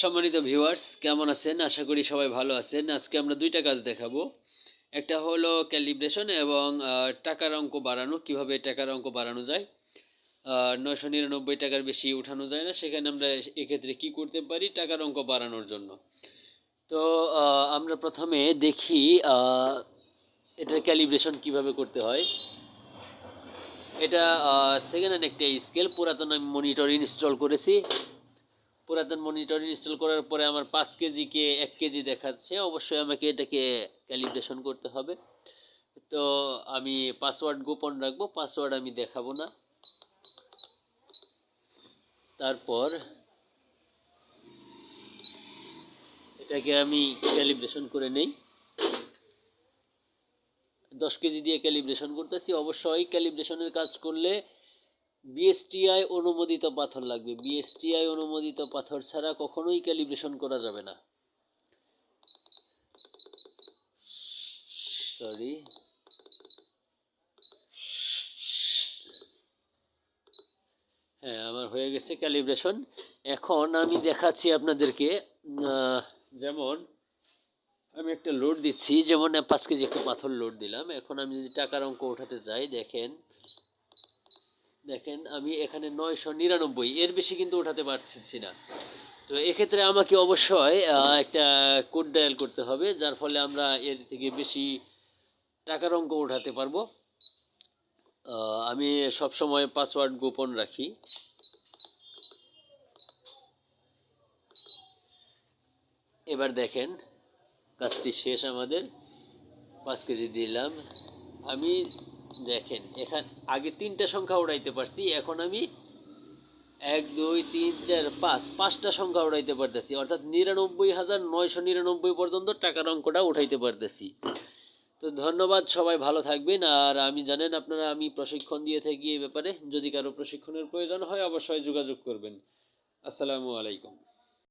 সম্মানিত ভিউয়ার্স কেমন আছেন? আশা করি সবাই ভালো আছেন। আজকে আমরা দুইটা কাজ দেখাবো। একটা হলো ক্যালিব্রেশন এবং টাকার অঙ্ক বাড়ানো, কীভাবে টাকার অঙ্ক বাড়ানো যায়। নয়শো নিরানব্বই টাকার বেশি উঠানো যায় না, সেখানে আমরা এক্ষেত্রে কি করতে পারি? টাকার অঙ্ক বাড়ানোর জন্য। তো আমরা প্রথমে দেখি এটার ক্যালিব্রেশন কীভাবে করতে হয়। এটা সেকেন্ড হ্যান্ড একটা স্কেল পুরাতন আমি মনিটর ইনস্টল করেছি। পুরাতন মনিটর ইনস্টল করার পরে আমার পাঁচ কেজিকে এক কেজি দেখাচ্ছে। অবশ্যই আমাকে এটাকে ক্যালিব্রেশন করতে হবে। তো আমি পাসওয়ার্ড গোপন রাখব পাসওয়ার্ড আমি দেখাবো না। তারপর এটাকে আমি ক্যালিব্রেশন করে নেই। দশ কেজি দিয়ে ক্যালিব্রেশন করতেছি। অবশ্যই ক্যালিব্রেশনের কাজ করলে বিএসটিআই অনুমোদিত পাথর লাগবে। বিএসটিআই অনুমোদিত পাথর ছাড়া কখনোই ক্যালিব্রেশন করা যাবে না। সরি হ্যাঁ আমার হয়ে গেছে ক্যালিব্রেশন। এখন আমি দেখাচ্ছি আপনাদেরকে যেমন আমি একটা লোড দিচ্ছি। যেমন পাঁচ কেজি একটা পাথর লোড দিলাম। এখন আমি যদি টাকার অঙ্ক ওঠাতে যাই, দেখেন। দেখেন, আমি এখানে নয়শো নিরানব্বই, এর বেশি কিন্তু ওঠাতে পারছি না। তো এক্ষেত্রে আমাকে অবশ্যই একটা কোড ডায়াল করতে হবে, যার ফলে আমরা এর থেকে বেশি টাকার অঙ্ক ওঠাতে পারব। আমি সবসময় পাসওয়ার্ড গোপন রাখি। এবার দেখেন, কাজটি শেষ আমাদের। পাঁচ কেজি দিলাম। আমি দেখেন, এখান, আগে তিনটা সংখ্যা উড়াইতে পারছি, এখন আমি এক, দুই, তিন, চার, পাঁচ, পাঁচটা সংখ্যা উড়াইতে পারতেছি। অর্থাৎ নিরানব্বই হাজার নয়শো নিরানব্বই পর্যন্ত টাকার অঙ্কটা উঠাইতে পারতেছি। তো ধন্যবাদ, সবাই ভালো থাকবেন। আর আমি, জানেন আপনারা, আমি প্রশিক্ষণ দিয়ে থাকি এই ব্যাপারে। যদি কারও প্রশিক্ষণের প্রয়োজন হয়, অবশ্যই যোগাযোগ করবেন। আসসালামু আলাইকুম।